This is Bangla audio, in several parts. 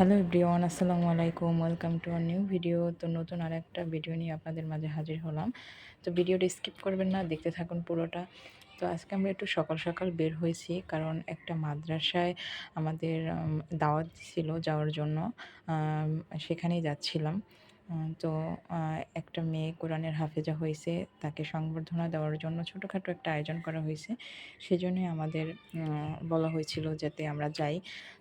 হ্যালো এভরিওয়ান, আসসালামু আলাইকুম। Welcome to our new video. তো নতুন আর একটা ভিডিও নিয়ে আপনাদের মাঝে হাজির হলাম। তো ভিডিওটা স্কিপ করবেন না, দেখতে থাকুন পুরোটা। তো আজকে আমরা একটু সকাল সকাল বের হয়েছি, কারণ একটা মাদ্রাসায় আমাদের দাওয়াত ছিল যাওয়ার জন্য সেখানেই যাচ্ছিলাম। তো একটা মেয়ে কোরআনের হাফেজা হয়েছে, তাকে সংবর্ধনা দেওয়ার জন্য ছোটোখাটো একটা আয়োজন করা হয়েছে। সেজন্যই আমাদের বলা হয়েছিল যাতে আমরা যাই।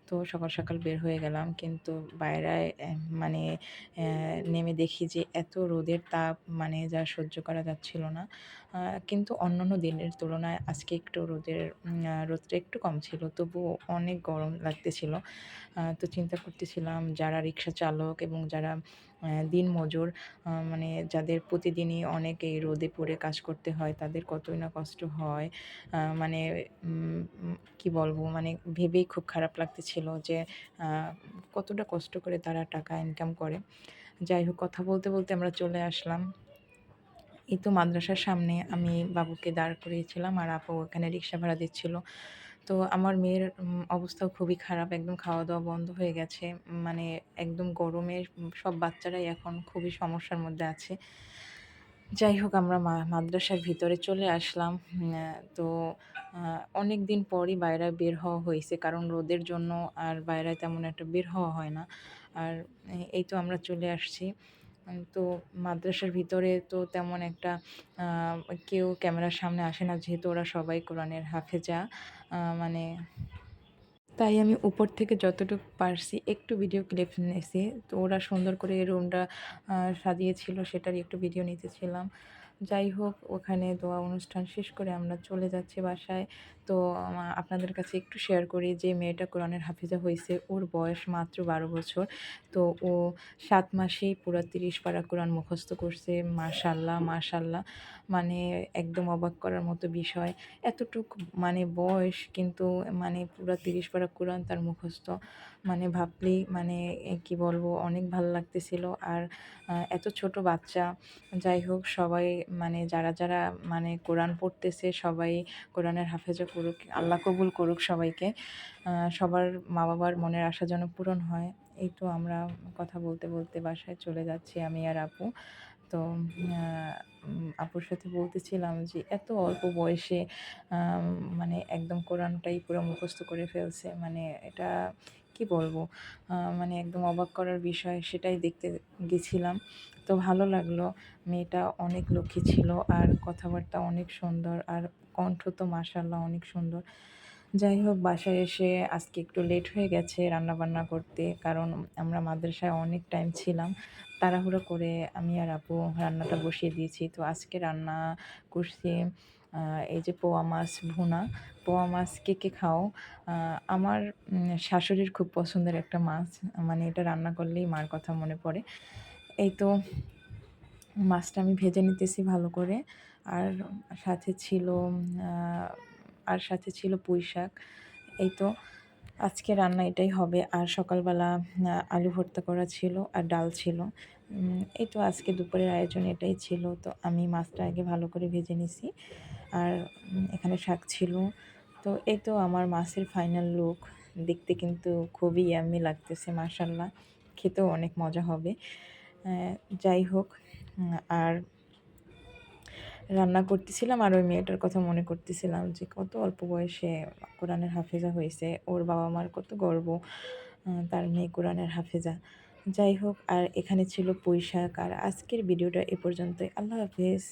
তো সকাল সকাল বের হয়ে গেলাম, কিন্তু বাইরে মানে নেমে দেখি যে এত রোদের তাপ মানে যা সহ্য করা যাচ্ছিল না। কিন্তু অন্যান্য দিনের তুলনায় আজকে একটু রোদের রোদটা একটু কম ছিল, তবুও অনেক গরম লাগতেছিল। তো চিন্তা করতেছিলাম, যারা রিক্সা চালক এবং যারা আহ, দিনমজুর আহ, মানে যাদের প্রতিদিনই অনেক এই রোদে পড়ে কাজ করতে হয় তাদের কতই না কষ্ট হয়। মানে কি বলব মানে ভেবেই খুব খারাপ লাগতেছিল যে কতটা কষ্ট করে তারা টাকা ইনকাম করে। যাই হোক কথা বলতে বলতে আমরা চলে আসলাম। এই তো মাদ্রাসার সামনে আমি বাবুকে দাঁড় করিয়েছিলাম আর আপু ওখানে রিক্সা ভাড়া দিচ্ছিল। তো আমার মেয়ের অবস্থাও খুবই খারাপ, একদম খাওয়া দাওয়া বন্ধ হয়ে গেছে। মানে একদম গরমে সব বাচ্চারাই এখন খুবই সমস্যার মধ্যে আছে। যাই হোক, আমরা মাদ্রাসার ভিতরে চলে আসলাম। তো অনেক দিন পরই বাইরে বের হওয়া হয়েছে, কারণ রোদের জন্য আর বাইরে তেমন একটা বের হওয়া হয় না। আর এই তো আমরা চলে আসছি। তো মাদ্রাসার ভিতরে তো তেমন একটা কেউ ক্যামেরার সামনে আসে না, যেহেতু ওরা সবাই কোরআনের হাফেজা মানে তাই আমি উপর থেকে যতটুকু পারছি একটু ভিডিও ক্লিপ নিয়েছি। তো ওরা সুন্দর করে রুমটা সাজিয়েছিল সেটার একটু ভিডিও নিতেছিলাম যাই হোক, ওখানে দোয়া অনুষ্ঠান শেষ করে আমরা চলে যাচ্ছি বাসায়। তো আপনাদের কাছে একটু শেয়ার করি যে, মেয়েটা কোরআনের হাফিজা হয়েছে, ওর বয়স মাত্র বারো বছর। তো ও সাত মাসেই পুরো তিরিশ পারা কোরআন মুখস্থ করছে মাশাল্লাহ মাশাল্লাহ মানে একদম অবাক করার মতো বিষয়। এতটুক মানে বয়স, কিন্তু মানে পুরো তিরিশ পারা কোরআন তার মুখস্থ। মানে ভাবলেই মানে কি বলব, অনেক ভালো লাগতেছিল। আর এত ছোট বাচ্চা, যাই হোক, সবাই মানে যারা যারা মানে কোরআন পড়তেছে সবাই কোরআনের হাফেজও করুক, আল্লাহ কবুল করুক সবাইকে। সবার মা বাবার মনের আশা যেন পূরণ হয়। এই তো আমরা কথা বলতে বলতে বাসায় চলে যাচ্ছি আমি আর আপু। তো আপুর সাথে বলতেছিলাম যে এত অল্প বয়সে মানে একদম কোরআনটাই পুরো মুখস্থ করে ফেলছে। মানে এটা কি বলব? মানে একদম অবাক করার বিষয়, সেটাই দেখতে গেছিলাম। তো ভালো লাগল, মেয়েটা অনেক লক্ষ্মী ছিল আর কথাবার্তা অনেক সুন্দর আর কণ্ঠ তো মাশাল্লাহ অনেক সুন্দর। যাই হোক, বাসায় এসে আজকে একটু লেট হয়ে গেছে রান্না বান্না করতে। কারণ আমরা মাদ্রাসায় অনেক টাইম ছিলাম। তাড়াহুড়ো করে আমি আর আপু রান্নাটা বসিয়ে দিয়েছি। তো আজকে রান্না করছি এই যে পোয়া মাছ ভুনা। পোয়া মাছ কে কে খাও? আমার শাশুড়ির খুব পছন্দের একটা মাছ। মানে এটা রান্না করলেই মার কথা মনে পড়ে। এই তো মাছটা আমি ভেজে নিতেছি ভালো করে। আর সাথে ছিল আর সাথে ছিল পুঁই শাক এই তো আজকে রান্না এটাই হবে। আর সকালবেলা আলু ভর্তা করা ছিল আর ডাল ছিল। এই তো আজকে দুপুরের আয়োজন এটাই ছিল। তো আমি মাছটা আগে ভালো করে ভেজে নিছি। আর এখানে শাক ছিল। তো এই তো আমার মাছের ফাইনাল লুক দেখতে কিন্তু খুবই ইয়াম্মি লাগতেছে মাসাল্লাহ খেতেও অনেক মজা হবে। যাই হোক আর রান্না করতেছিলাম আর ওই মেয়েটার কথা মনে করতেছিলাম যে কত অল্প বয়সে কোরআনের হাফেজা হয়েছে, ওর বাবা মার কত গর্ব তার মেয়ে কোরআনের হাফেজা। যাই হোক, আর এখানে ছিল পয়সা আর আজকের ভিডিওটা এ পর্যন্তই। আল্লাহ হাফেজ।